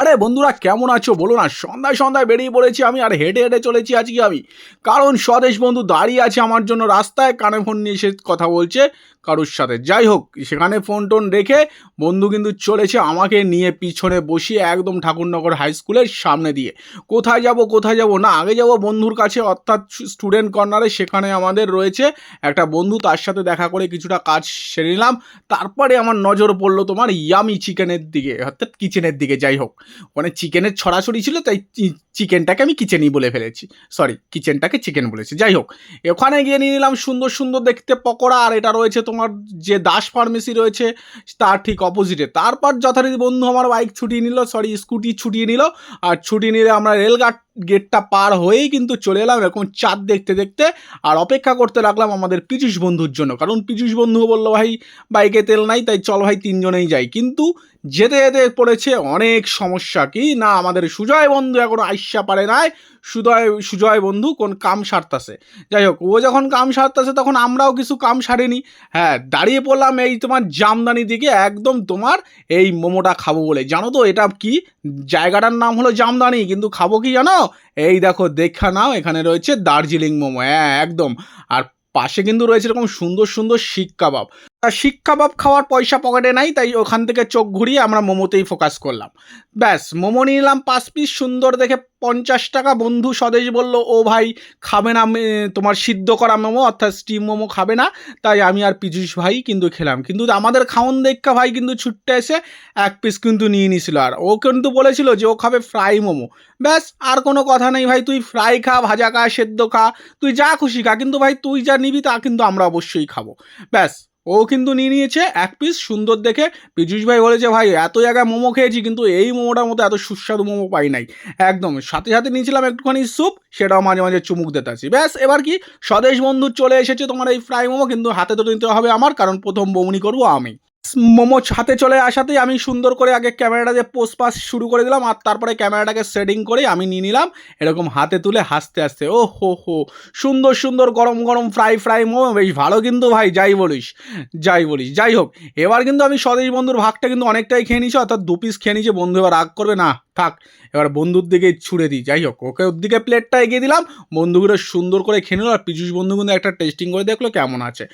আরে বন্ধুরা, কেমন আছো? বলো না, সন্ধ্যায় সন্ধ্যায় বেরিয়ে পড়েছি আমি আর হেঁটে হেঁটে চলেছি আজকে আমি। কারণ স্বদেশ বন্ধু দাঁড়িয়ে আছে আমার জন্য রাস্তায়, কানে ফোন নিয়ে সে কথা বলছে। কারোর সাথে। যাই হোক, সেখানে ফোন টোন রেখে বন্ধু কিন্তু চলেছে আমাকে নিয়ে পিছনে বসিয়ে একদম ঠাকুরনগর হাই স্কুলের সামনে দিয়ে। কোথায় যাব কোথায় যাব না, আগে যাব বন্ধুর কাছে, অর্থাৎ স্টুডেন্ট কর্নারে সেখানে আমাদের রয়েছে একটা বন্ধু, তার সাথে দেখা করে কিছুটা কাজ সেরে নিলাম। তারপরে আমার নজর পড়ল তোমার ইয়ামি চিকেনের দিকে, অর্থাৎ কিচেনের দিকে, যাই হোক। মানে চিকেনের ছড়াছড়ি ছিল, তাই চিকেনটাকে আমি কিচেনই বলে ফেলেছি। সরি কিচেনটাকে চিকেন বলেছি। যাই হোক ওখানে গিয়ে নিয়ে নিলাম সুন্দর সুন্দর দেখতে পকোড়া, আর এটা রয়েছে তোমার যে দাস ফার্মেসি রয়েছে, তার ঠিক অপোজিটে তারপর যথারীতি বন্ধু, আমার বাইক ছুটিয়ে নিল সরি স্কুটি ছুটিয়ে নিল, আর ছুটি নিলে আমরা রেলগাট গেটটা পার হয়েই কিন্তু চলে এলাম এরকম চাঁদ দেখতে দেখতে। আর অপেক্ষা করতে লাগলাম আমাদের পীযুষ বন্ধুর জন্য। কারণ পীযুষ বন্ধু বলল, ভাই, বাইকে তেল নাই, তাই চল ভাই তিনজনেই যাই। কিন্তু যেতে যেতে পড়েছে অনেক সমস্যা। কি না, আমাদের সুজয় বন্ধু এখনও আইসা পারে নাই। সুজয় সুজয় বন্ধু কোন কাম সারতাছে। যাই হোক, ও যখন কাম সারতাছে তখন আমরাও কিছু কাম সারিনি। হ্যাঁ দাঁড়িয়ে পড়লাম এই তোমার জামদানি দিকে, একদম তোমার এই মোমোটা খাব বলে। জানো তো, এটা কি? জায়গাটার নাম হলো জামদানি, কিন্তু খাব কি জানো? এই দেখো, দেখা নাও, এখানে রয়েছে দার্জিলিং মোমো। হ্যাঁ একদম। আর পাশে কিন্তু রয়েছে এরকম সুন্দর সুন্দর শিক কাবাব। তা শিক কাবাব খাওয়ার পয়সা পকেটে নাই, তাই ওখান থেকে চোখ ঘুরিয়ে আমরা মোমোতেই ফোকাস করলাম। ব্যাস, মোমো নিয়ে নিলাম পাঁচ পিস সুন্দর দেখে পঞ্চাশ টাকা বন্ধু স্বদেশ বলল, ও ভাই, খাবে না তোমার সিদ্ধ করা মোমো, অর্থাৎ স্টিম মোমো খাবে না, তাই আমি আর পীযুষ ভাই কিন্তু খেলাম। কিন্তু আমাদের খাওন দেখা ভাই কিন্তু ছুটতে এসে এক পিস কিন্তু নিয়ে নিছিল। আর ও কিন্তু বলেছিল যে ও খাবে ফ্রাই মোমো। ব্যাস, আর কোনো কথা নেই ভাই, তুই ফ্রাই খা, ভাজা খা, সেদ্ধ খা, তুই যা খুশি খা, কিন্তু ভাই, তুই যা নিবি তা কিন্তু আমরা অবশ্যই খাব। ব্যাস ও কিন্তু নিয়ে নিয়েছে এক পিস সুন্দর দেখে। পীযুষ ভাই বলেছে, ভাই, এত জায়গায় মোমো খেয়েছি, কিন্তু এই মোমোটার মতো এত সুস্বাদু মোমো পাই নাই। একদম, সাথে সাথে নিয়েছিলাম একটুখানি স্যুপ, সেটাও মাঝে মাঝে চুমুক দিতে আছি ব্যাস, এবার কি? স্বদেশ বন্ধু চলে এসেছে তোমার এই ফ্রাই মোমো, কিন্তু হাতে তো নিতে হবে আমার, কারণ প্রথম বৌনি করব আমি। মোমো হাতে চলে আসাতেই আমি সুন্দর করে আগে ক্যামেরাটা দিয়ে পোস্ট পাস শুরু করে দিলাম, আর তারপরে ক্যামেরাটাকে সেটিং করে আমি নিয়ে নিলাম, এরকম হাতে তুলে হাসতে হাসতে, ও হো হো, সুন্দর সুন্দর গরম গরম ফ্রাই ফ্রাই মোমো, বেশ ভালো কিন্তু ভাই, যাই বলিস যাই বলিস, যাই হোক, এবার কিন্তু আমি স্বদেশ বন্ধুর ভাগটা কিন্তু অনেকটাই খেয়ে নিয়েছি, অর্থাৎ দু পিস খেয়ে নিয়েছে, বন্ধু এবার রাগ করবে, না, থাক, এবার বন্ধুর দিকে ছুড়ে দিই, যাই হোক, ওকে ওর দিকে প্লেটটা এগিয়ে দিলাম, বন্ধুগুলো সুন্দর করে খেয়ে নিল, আর পীযুষ বন্ধু কিন্তু একটা টেস্টিং করে দেখল, কেমন আছে,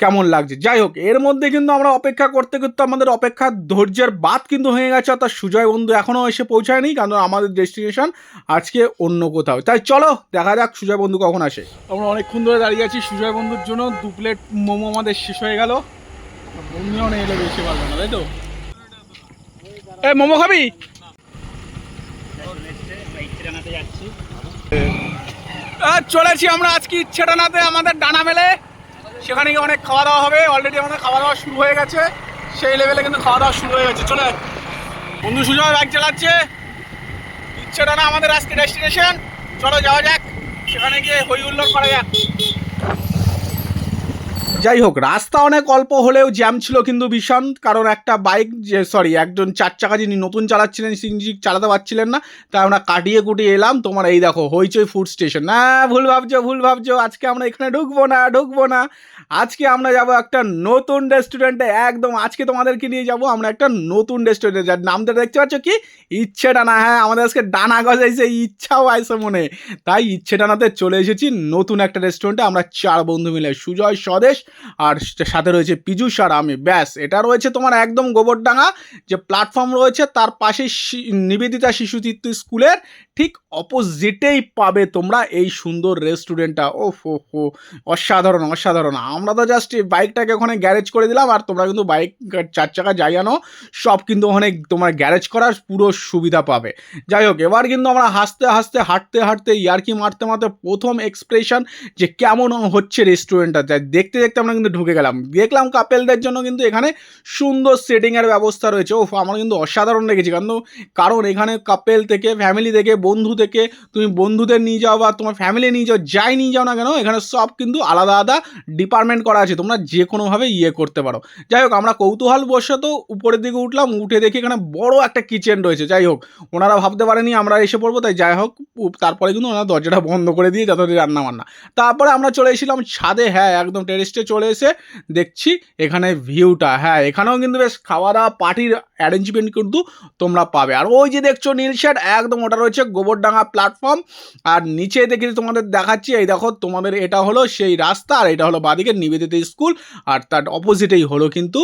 কেমন লাগছে, যাই হোক, এর মধ্যে কিন্তু আমরা অপেক্ষা করতে করতে আমাদের অপেক্ষা ধৈর্যের বাদ কিন্তু হয়ে গেছে, অর্থাৎ সুজয় বন্ধু এখনও এসে পৌঁছায়নি, কারণ আমাদের ডেস্টিনেশন আজকে অন্য কোথাও। তাই চলো, দেখা যাক সুজয় বন্ধু কখন আসে। আমরা অনেকক্ষণ ধরে দাঁড়িয়ে আছি সুজয় বন্ধুর জন্য, দু প্লেট মোমো আমাদের শেষ হয়ে গেল। এলে বেশি পারল না, তাই তো? মোমো খাবি? চলেছি আমরা আজকে ইচ্ছেটানাতে আমাদের ডানা মেলে। সেখানে গিয়ে অনেক খাওয়া দাওয়া হবে। অলরেডি আমাদের খাওয়া দাওয়া শুরু হয়ে গেছে। সেই লেভেলে কিন্তু খাওয়া দাওয়া শুরু হয়ে গেছে। চলে বন্ধু সুজয় বাইক চালাচ্ছে। ইচ্ছেটা না আমাদের আজকে ডেস্টিনেশন চলো যাওয়া যাক। সেখানে গিয়ে হই হুল্লোড় করা যাক। যাই হোক, রাস্তা অনেক অল্প হলেও জ্যাম ছিল কিন্তু ভীষণ, কারণ একটা বাইক যে সরি একজন চার চাকা যিনি নতুন চালাচ্ছিলেন সিনজি চালাতে পারছিলেন না, তাই আমরা কাটিয়ে কুটিয়ে এলাম। তোমার এই দেখো, হইচই ফুড স্টেশন না, ভুল ভাবছ ভুল ভাবছ, আজকে আমরা এখানে ঢুকবো না ঢুকবো না। আজকে আমরা যাব একটা নতুন রেস্টুরেন্টে একদম আজকে তোমাদেরকে নিয়ে যাব, আমরা একটা নতুন রেস্টুরেন্টে যার নামটা দেখতে পাচ্ছ কি? ইচ্ছে ডানা। হ্যাঁ আমাদের আজকে ডানা গজাইছে, ইচ্ছাও আইসে মনে। তাই ইচ্ছে ডানাতে চলে এসেছি নতুন একটা রেস্টুরেন্টে আমরা চার বন্ধু মিলে। সুজয় স্বদেশ আর সাথে রয়েছে পীযুষ আর আমি। ব্যাস, এটা রয়েছে তোমার একদম গোবরডাঙ্গা। যে প্ল্যাটফর্ম রয়েছে, তার পাশে নিবেদিতা শিশু স্কুলের ঠিক অপোজিটেই পাবে তোমরা এই সুন্দর রেস্টুরেন্টটা ও হো হো অসাধারণ অসাধারণ। আমরা তো জাস্ট বাইকটাকে ওখানে গ্যারেজ করে দিলাম, আর তোমরা কিন্তু বাইক চার চাকা আনো সব কিন্তু ওখানে তোমার গ্যারেজ করার পুরো সুবিধা পাবে। যাই হোক, এবার কিন্তু আমরা হাসতে হাসতে, হাঁটতে হাঁটতে ইয়ার্কি মারতে মারতে প্রথম এক্সপ্রেশন যে কেমন হচ্ছে রেস্টুরেন্টটা দেখতে দেখতে আমরা কিন্তু ঢুকে গেলাম। দেখলাম কাপেলদের জন্য কিন্তু এখানে সুন্দর সেটিংয়ের ব্যবস্থা রয়েছে। ও আমার কিন্তু অসাধারণ লেগেছে কারণ কারণ এখানে কাপেল থেকে ফ্যামিলি থেকে, বন্ধু থেকে, তুমি বন্ধুদের নিয়ে যাও বা তোমার ফ্যামিলি নিয়ে যাও, যাই নিয়ে যাও না কেন, এখানে সব কিন্তু আলাদা আলাদা ডিপার্টমেন্ট করা আছে। তোমরা যে কোনোভাবে ইয়ে করতে পারো। যাই হোক, আমরা কৌতূহল বসে তো উপরের দিকে উঠলাম, উঠে দেখি এখানে বড় একটা কিচেন রয়েছে। যাই হোক, ওনারা ভাবতে পারেনি আমরা এসে পড়ব, তাই যাই হোক তারপরে কিন্তু ওনারা দরজাটা বন্ধ করে দিয়ে যত রান্না বান্না তারপরে আমরা চলে এসেছিলাম ছাদে। হ্যাঁ একদম টেরেস্টে চলে এসে দেখছি এখানে ভিউটা হ্যাঁ এখানেও কিন্তু বেশ খাওয়া দাওয়া পার্টির অ্যারেঞ্জমেন্ট কিন্তু তোমরা পাবে। আর ওই যে দেখছ নীল শেড একদম ওটা রয়েছে গোবরডাঙ্গা প্ল্যাটফর্ম আর নিচে দেখে তোমাদের দেখাচ্ছি এই দেখো তোমাদের এটা হলো সেই রাস্তা আর এটা হলো বাদিকে নিবেদিত স্কুল আর তার অপোজিটেই হলো কিন্তু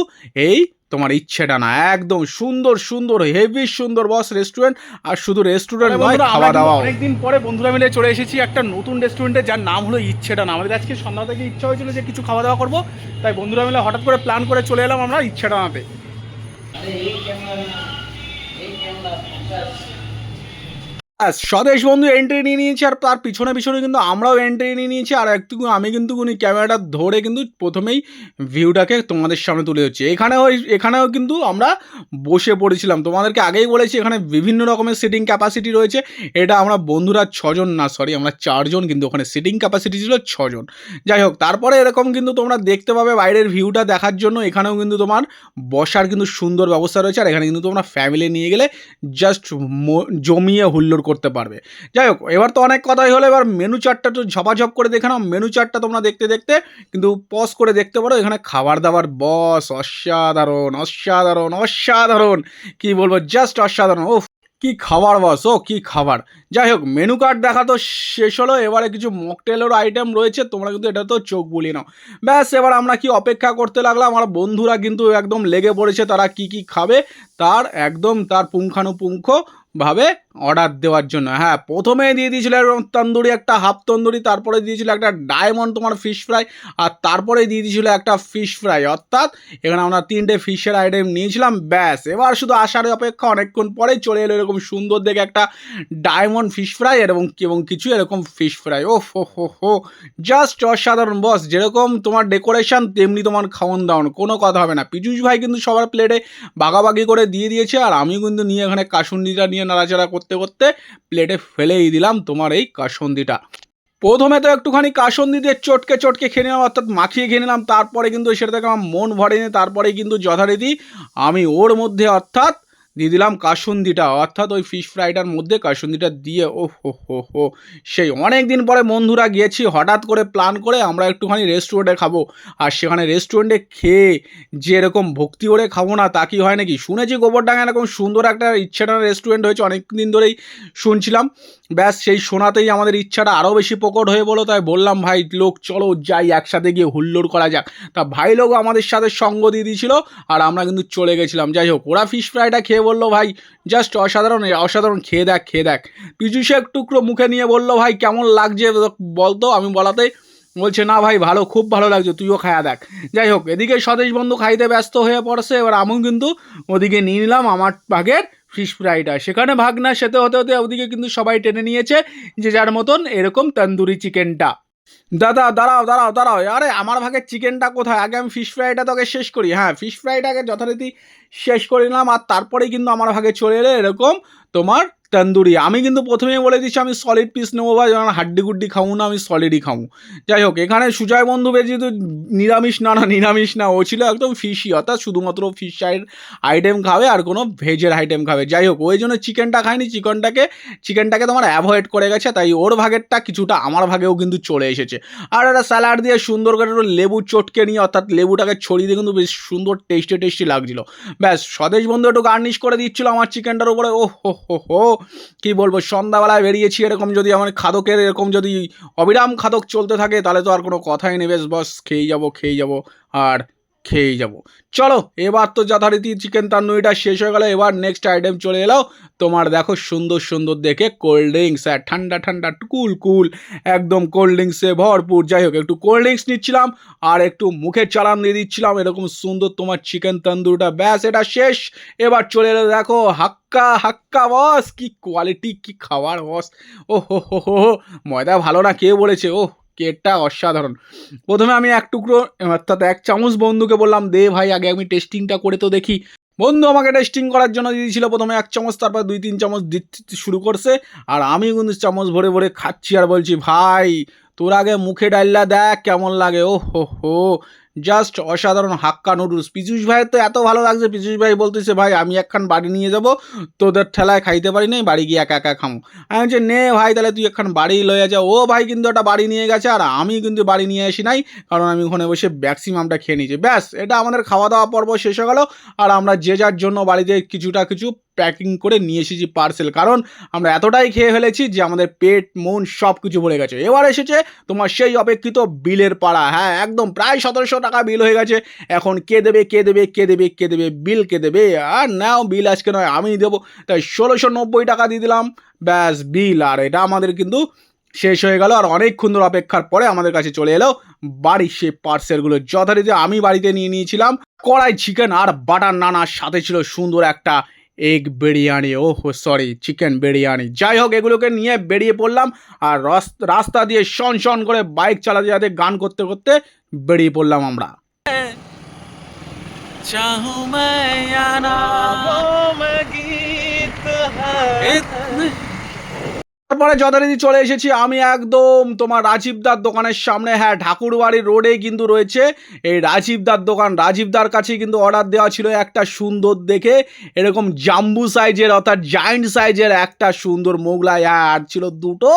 এই তোমার ইচ্ছেটা না। একদম সুন্দর সুন্দর হেভি সুন্দর বস রেস্টুরেন্ট আর শুধু রেস্টুরেন্ট নয় খাওয়া দাওয়া অনেকদিন পরে বন্ধুরা মিলে চলে এসেছি একটা নতুন রেস্টুরেন্টে যার নাম হলো ইচ্ছেটা না। আমাদের আজকে সন্ধ্যা থেকে ইচ্ছা হয়েছিল যে কিছু খাওয়া দাওয়া করব তাই বন্ধুরা মিলে হঠাৎ করে প্ল্যান করে চলে এলাম আমরা ইচ্ছেটা নাতে અને એક એમના એક એમના પચાસ স্বদেশ বন্ধু এন্ট্রি নিয়ে নিয়েছে আর তার পিছনে পিছনে কিন্তু আমরাও এন্ট্রি নিয়ে নিয়েছি। আর একটু আমি কিন্তু উনি ক্যামেরাটা ধরে কিন্তু প্রথমেই ভিউটাকে তোমাদের সামনে তুলে হচ্ছে এখানেও এখানেও কিন্তু আমরা বসে পড়েছিলাম। তোমাদেরকে আগেই বলেছি, এখানে বিভিন্ন রকমের সিটিং ক্যাপাসিটি রয়েছে। এটা আমরা বন্ধুরা ছজন না সরি আমরা চারজন কিন্তু ওখানে সিটিং ক্যাপাসিটি ছিল ছজন। যাই হোক, তারপরে এরকম কিন্তু তোমরা দেখতে পাবে বাইরের ভিউটা দেখার জন্য। এখানেও কিন্তু তোমার বসার কিন্তু সুন্দর ব্যবস্থা রয়েছে। আর এখানে কিন্তু তোমরা ফ্যামিলি নিয়ে গেলে জাস্ট জমিয়ে হুল্লোড় করতে পারবে। যাই হোক, এবার তো অনেক কথাই হলো, এবার মেনু চার্টটা তো ঝপাঝপ করে দেখে নাও। মেনু চার্টটা তোমরা দেখতে দেখতে, কিন্তু পজ করে দেখতে পারো, এখানে খাবার দাবার বস অসাধারণ অসাধারণ অসাধারণ, কি বলব জাস্ট অসাধারণ ও কি খাবার বস ও, কি খাবার। যাই হোক মেনু কার্ড দেখা তো শেষ হলো, এবারে কিছু মকটেলেরও আইটেম রয়েছে, তোমরা কিন্তু এটা তো চোখ বুলিয়ে নাও। ব্যাস, এবার আমরা কি অপেক্ষা করতে লাগলাম, আমার বন্ধুরা কিন্তু একদম লেগে পড়েছে, তারা কি কি খাবে, তার একদম তার পুঙ্খানুপুঙ্খ ভাবে অর্ডার দেওয়ার জন্য। হ্যাঁ প্রথমে দিয়ে দিয়েছিল এরকম তন্দুরি, একটা হাফ তন্দুরি, তারপরে দিয়েছিল একটা ডায়মন্ড তোমার ফিশ ফ্রাই আর তারপরে দিয়ে দিয়েছিল একটা ফিশ ফ্রাই অর্থাৎ এখানে আমরা তিনটে ফিশের আইটেম নিয়েছিলাম, ব্যাস। এবার শুধু আসার অপেক্ষা অনেকক্ষণ পরেই চলে এলো এরকম সুন্দর দেখে একটা ডায়মন্ড ফিশ ফ্রাই এবং এবং কিছু এরকম ফিশ ফ্রাই ও হো হো হো। জাস্ট অসাধারণ বস যেরকম তোমার ডেকোরেশন তেমনি তোমার খাওয়ান দাওয়ান কোনো কথা হবে না। পিজুষ ভাই কিন্তু সবার প্লেটে বাগাবাগি করে দিয়ে দিয়েছে, আর আমি কিন্তু নিয়ে এখানে কাসুন্দিটা নিয়ে নাড়াচাড়া করতে করতে প্লেটে ফেলেই দিলাম তোমার এই কাসন্দিটা। প্রথমে তো একটুখানি কাসন্দি দিয়ে চটকে চটকে খেয়ে নিলাম, অর্থাৎ মাখিয়ে খেয়ে নিলাম, তারপরে কিন্তু সেটা থেকে আমার মন ভরেনি তারপরে কিন্তু যথারীতি আমি ওর মধ্যে অর্থাৎ দিয়ে দিলাম কাসুন্দিটা, অর্থাৎ ওই ফিশ ফ্রাইটার মধ্যে কাসুন্দিটা দিয়ে ও হো হো হো। সেই অনেক দিন পরে বন্ধুরা গিয়েছি, হঠাৎ করে প্ল্যান করে আমরা একটুখানি রেস্টুরেন্টে খাব। আর সেখানে রেস্টুরেন্টে খেয়ে যে এরকম ভক্তি করে খাব না, তা কি হয় নাকি? শুনেছি গোবরডাঙ্গা এরকম সুন্দর একটা ইচ্ছেটা রেস্টুরেন্ট হয়েছে অনেক দিন ধরেই শুনছিলাম। ব্যাস, সেই শোনাতেই আমাদের ইচ্ছাটা আরও বেশি প্রকট হয়ে বলো, তাই বললাম, ভাই, লোক, চলো, যাই, একসাথে গিয়ে হুল্লোড় করা যাক। তা ভাই লোক আমাদের সাথে সঙ্গ দিয়ে দিয়েছিল, আর আমরা কিন্তু চলে গেছিলাম। যাই হোক, ওরা ফিশ ফ্রাইটা খেয়ে বলল, ভাই জাস্ট অসাধারণ অসাধারণ, খেয়ে দেখ খেয়ে দেখ। পিজুষে এক টুকরো মুখে নিয়ে বলল, ভাই, কেমন লাগছে বলতো আমি বলাতে? বলছে, না ভাই, ভালো, খুব ভালো লাগছে, তুইও খায়া দেখ। যাই হোক, এদিকে স্বদেশ বন্ধু খাইতে ব্যস্ত হয়ে পড়ছে, এবার আমিও কিন্তু ওদিকে নিয়ে নিলাম আমার ভাগের ফিশ ফ্রাইটা সেখানে ভাগ না সেতে হতে হতে ওদিকে কিন্তু সবাই টেনে নিয়েছে যে যার মতন এরকম তন্দুরি চিকেনটা। দাদা, দাঁড়াও দাঁড়াও দাঁড়াও। আরে, আমার ভাগের চিকেনটা কোথায়? আগে আমি ফিশ ফ্রাইটা তোকে শেষ করি। হ্যাঁ ফিশ ফ্রাইটাকে যথারীতি শেষ করে নিলাম আর তারপরেই কিন্তু আমার ভাগে চলে এলে এরকম তোমার তন্দুরি। আমি কিন্তু প্রথমেই বলে দিচ্ছি, আমি সলিড পিস নেব ভাই যেমন হাড্ডি গুড্ডি খাব না, আমি সলিডই খাব। যাই হোক, এখানে সুজয় বন্ধু বেজি তো নিরামিষ না না, নিরামিষ না, ও ছিল একদম ফিশই অর্থাৎ শুধুমাত্র ফিশ সাইড আইটেম খাবে আর কোনো ভেজের আইটেম খাবে। যাই হোক ওই জন্য চিকেনটা খায়নি চিকেনটাকে চিকেনটাকে তোমার অ্যাভয়েড করে গেছে, তাই ওর ভাগেরটা কিছুটা আমার ভাগেও কিন্তু চলে এসেছে। আর একটা স্যালাড দিয়ে সুন্দর করে একটু লেবু চটকে নিয়ে, অর্থাৎ লেবুটাকে ছড়িয়ে দিয়ে কিন্তু বেশ সুন্দর টেস্টি টেস্টি লাগছিল। ব্যাস, স্বদেশ বন্ধু একটু গার্নিশ করে দিচ্ছিল আমার চিকেনটার উপরে। ও হো হো হো। কি বলব, সন্ধ্যাবেলায় বেরিয়েছি এরকম যদি আমার খাদকের এরকম যদি অবিরাম খাদক চলতে থাকে, তাহলে তো আর কোনো কথাই নেই। বেশ, বস খেয়ে যাব খেয়ে যাব। আর খেয়েই যাব। চলো এবার তো যথারীতি চিকেন তান্দুরিটা শেষ হয়ে গেলো এবার নেক্সট আইটেম চলে এলো। তোমার দেখো সুন্দর সুন্দর দেখে কোল্ড ড্রিঙ্কস আর ঠান্ডা ঠান্ডা কুল কুল একদম কোল্ড ড্রিঙ্কসে ভরপুর। যাই হোক একটু কোল্ড ড্রিঙ্কস নিচ্ছিলাম আর একটু মুখের চালান দিয়ে দিচ্ছিলাম এরকম সুন্দর তোমার চিকেন তন্দুরটা ব্যাস এটা শেষ। এবার চলে এলো দেখো হাক্কা হাক্কা বস কি কোয়ালিটি কি খাবার বস ও হো হো হো, ময়দা ভালো না কে বলেছে? ও কেকটা অসাধারণ। প্রথমে আমি এক টুকরো, অর্থাৎ এক চামচ বন্ধুকে বললাম, দে ভাই, আগে আমি টেস্টিংটা করে তো দেখি। বন্ধু আমাকে টেস্টিং করার জন্য দিয়েছিল, প্রথমে এক চামচ, তারপর দুই তিন চামচ দিতে শুরু করছে, আর আমি কিন্তু চামচ ভরে ভরে খাচ্ছি আর বলছি, ভাই, তোর আগে মুখে ডাল্লা দেখ কেমন লাগে। ও হো হো জাস্ট অসাধারণ হাক্কা নুডলস পিজুষ ভাইয়ের তো এত ভালো লাগছে পিজুষ ভাই বলতেছে, ভাই, আমি একখান বাড়ি নিয়ে যাব, তোদের ঠেলায় খাইতে পারি নাই, বাড়ি গিয়ে একা একা খামো। আমি বলছি, নে ভাই, তাহলে তুই একখান বাড়ি লয়ে যা। ও ভাই কিন্তু একটা বাড়ি নিয়ে গেছে, আর আমি কিন্তু বাড়ি নিয়ে আসি নাই, কারণ আমি ওখানে বসে ম্যাক্সিমামটা খেয়ে নিয়েছি। ব্যাস, এটা আমাদের খাওয়া দাওয়া পর্ব শেষ হয়ে গেল, আর আমরা যে যার জন্য বাড়িতে কিছুটা কিছু প্যাকিং করে নিয়ে এসেছি পার্সেল কারণ আমরা এতটাই খেয়ে ফেলেছি যে আমাদের পেট, মন সব কিছু ভরে গেছে। এবার এসেছে তোমার সেই অপেক্ষিত বিলের পাড়া। হ্যাঁ একদম প্রায় সতেরোশো টাকা বিল হয়ে গেছে। এখন কে দেবে কে দেবে কে দেবে কে দেবে বিল কে দেবে? আর নাও বিল আজকে নয়, আমি দেবো। তাই ষোলোশো নব্বই টাকা দিয়ে দিলাম। ব্যাস বিল আর এটা আমাদের কিন্তু শেষ হয়ে গেল। আর অনেকক্ষণ ধরে অপেক্ষার পরে আমাদের কাছে চলে এলো বাড়ির সেই পার্সেলগুলো যথারীতি আমি বাড়িতে নিয়ে নিয়েছিলাম। কড়াই চিকেন আর বাটার নানার সাথে ছিল সুন্দর একটা এগ বিরিয়ানি ও সরি চিকেন বিরিয়ানি। যাই হোক এগুলোকে নিয়ে বেরিয়ে পড়লাম আর রাস্তা দিয়ে শন শন করে বাইক চালাতে চালাতে গান করতে করতে বেরিয়ে পড়লাম আমরা। চাহু তারপরে যথারীতি চলে এসেছি। আমি একদম তোমার রাজীবদার দোকানের সামনে। হ্যাঁ ঠাকুরবাড়ি রোডে কিন্তু রয়েছে। এই রাজীবদার দোকান রাজীবদার কাছে কিন্তু অর্ডার দেওয়া ছিল একটা সুন্দর দেখে। এরকম জাম্বু সাইজের অর্থাৎ জায়েন্ট সাইজের একটা সুন্দর মোগলাই। হ্যাঁ আর ছিল দুটো।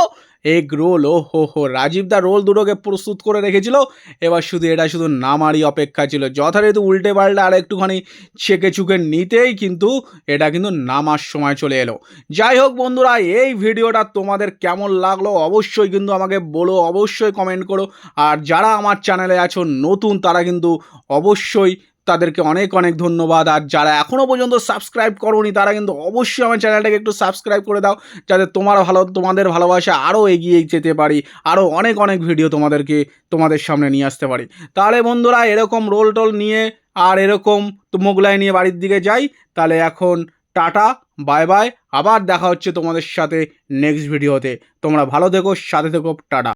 এগ রোল ও হো হো রাজীবদার রোল দুটোকে প্রস্তুত করে রেখেছিল। এবার শুধু এটা শুধু নামারই অপেক্ষা ছিল। যথারীতি উল্টে পাল্টে আর একটুখানি ছেঁকে চুকে নিতেই কিন্তু এটা কিন্তু নামার সময় চলে এলো। যাই হোক বন্ধুরা, এই ভিডিওটা তোমাদের কেমন লাগল অবশ্যই কিন্তু আমাকে বলো, অবশ্যই কমেন্ট করো। আর যারা আমার চ্যানেলে আছো, নতুন, তারা কিন্তু অবশ্যই তাদেরকে অনেক অনেক ধন্যবাদ। আর যারা এখনও পর্যন্ত সাবস্ক্রাইব করোনি, তারা কিন্তু অবশ্যই আমার চ্যানেলটাকে একটু সাবস্ক্রাইব করে দাও, যাতে তোমার ভালো, তোমাদের ভালোবাসা আরও এগিয়ে যেতে পারি আরও অনেক অনেক ভিডিও তোমাদেরকে, তোমাদের সামনে নিয়ে আসতে পারি। তাহলে বন্ধুরা, এরকম রোল টোল নিয়ে আর এরকম মোগলাই নিয়ে বাড়ির দিকে যাই। তাহলে এখন টাটা বাই বাই আবার দেখা হচ্ছে তোমাদের সাথে নেক্সট ভিডিওতে তোমরা ভালো থেকো, সাথে থেকো, টাটা।